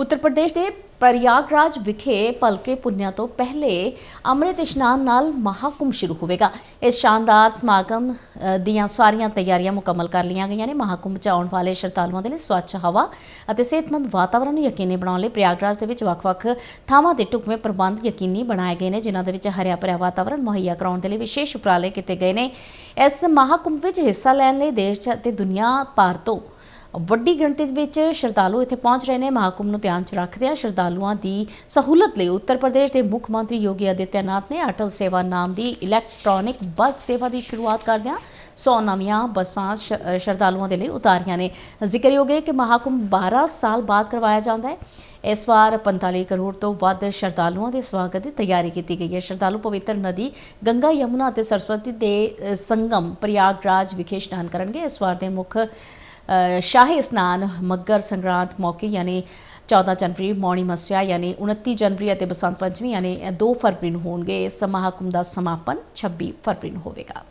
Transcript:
ਉੱਤਰ ਪ੍ਰਦੇਸ਼ ਦੇ ਪ੍ਰਯਾਗਰਾਜ ਵਿਖੇ ਭਲਕੇ ਪੁੰਨਿਆ ਤੋਂ ਪਹਿਲੇ ਅੰਮ੍ਰਿਤ ਇਸ਼ਨਾਨ ਨਾਲ ਮਹਾਕੁੰਭ ਸ਼ੁਰੂ ਹੋਵੇਗਾ। ਇਸ ਸ਼ਾਨਦਾਰ ਸਮਾਗਮ ਦੀਆਂ ਸਾਰੀਆਂ ਤਿਆਰੀਆਂ ਮੁਕੰਮਲ ਕਰ ਲਈਆਂ ਗਈਆਂ ਨੇ। ਮਹਾਕੁੰਭ ਚ ਆਉਣ ਵਾਲੇ ਸ਼ਰਧਾਲੂਆਂ ਦੇ ਲਈ ਸਵੱਛ ਹਵਾ ਅਤੇ ਸਿਹਤਮੰਦ ਵਾਤਾਵਰਣ ਨੂੰ ਯਕੀਨੀ ਬਣਾਉਣ ਲਈ ਪ੍ਰਯਾਗਰਾਜ ਦੇ ਵਿੱਚ ਵੱਖ-ਵੱਖ ਥਾਵਾਂ ਤੇ ਢੁਕਵੇਂ ਪ੍ਰਬੰਧ ਯਕੀਨੀ ਬਣਾਏ ਗਏ ਨੇ, ਜਿਨ੍ਹਾਂ ਦੇ ਵਿੱਚ ਹਰਿਆ ਭਰਿਆ ਵਾਤਾਵਰਣ ਮੁਹੱਈਆ ਕਰਾਉਣ ਦੇ ਲਈ ਵਿਸ਼ੇਸ਼ ਉਪਰਾਲੇ ਕੀਤੇ ਗਏ ਨੇ। ਇਸ ਮਹਾਕੁੰਭ ਵਿੱਚ ਹਿੱਸਾ ਲੈਣ ਲਈ ਦੇਸ਼ ਅਤੇ ਦੁਨੀਆ ਭਰ ਤੋਂ ਵੱਡੀ ਗਿਣਤੀ ਵਿੱਚ ਸ਼ਰਧਾਲੂ ਇੱਥੇ ਪਹੁੰਚ ਰਹੇ ਨੇ। ਮਹਾਕੁੰਭ ਨੂੰ ਧਿਆਨ 'ਚ ਰੱਖਦਿਆਂ ਸ਼ਰਧਾਲੂਆਂ ਦੀ ਸਹੂਲਤ ਲਈ ਉੱਤਰ ਪ੍ਰਦੇਸ਼ ਦੇ ਮੁੱਖ ਮੰਤਰੀ ਯੋਗੀ ਆਦਿੱਤਿਆਨਾਥ ਨੇ ਅਟਲ ਸੇਵਾ ਨਾਮ ਦੀ ਇਲੈਕਟ੍ਰੋਨਿਕ ਬੱਸ ਸੇਵਾ ਦੀ ਸ਼ੁਰੂਆਤ ਕਰਦਿਆਂ 100 ਨਵੀਆਂ ਬੱਸਾਂ ਸ਼ਰਧਾਲੂਆਂ ਦੇ ਲਈ ਉਤਾਰੀਆਂ ਨੇ। ਜ਼ਿਕਰਯੋਗ ਹੈ ਕਿ ਮਹਾਕੁੰਭ 12 ਸਾਲ ਬਾਅਦ ਕਰਵਾਇਆ ਜਾਂਦਾ ਹੈ। ਇਸ ਵਾਰ 45 ਕਰੋੜ ਤੋਂ ਵੱਧ ਸ਼ਰਧਾਲੂਆਂ ਦੇ ਸਵਾਗਤ ਦੀ ਤਿਆਰੀ ਕੀਤੀ ਗਈ ਹੈ। ਸ਼ਰਧਾਲੂ ਪਵਿੱਤਰ ਨਦੀ, ਗੰਗਾ, ਯਮੁਨਾ ਅਤੇ ਸਰਸਵਤੀ ਦੇ ਸੰਗਮ ਪ੍ਰਯਾਗਰਾਜ ਵਿਖੇ ਇਸ਼ਨਾਨ ਕਰਨਗੇ। ਇਸ ਵਾਰ ਦੇ ਮੁੱਖ ਸ਼ਾਹੀ ਇਸ਼ਨਾਨ ਮੱਗਰ ਸੰਗਰਾਂਦ ਮੌਕੇ ਯਾਨੀ 14 ਜਨਵਰੀ ਮੌਣੀ ਮੱਸਿਆ ਯਾਨੀ 29 ਜਨਵਰੀ ਅਤੇ ਬਸੰਤ ਪੰਚਮੀ ਯਾਨੀ 2 ਫਰਵਰੀ ਨੂੰ ਹੋਣਗੇ। ਇਸ ਮਹਾਕੁੰਭ ਦਾ ਸਮਾਪਨ 26 ਫਰਵਰੀ ਨੂੰ ਹੋਵੇਗਾ।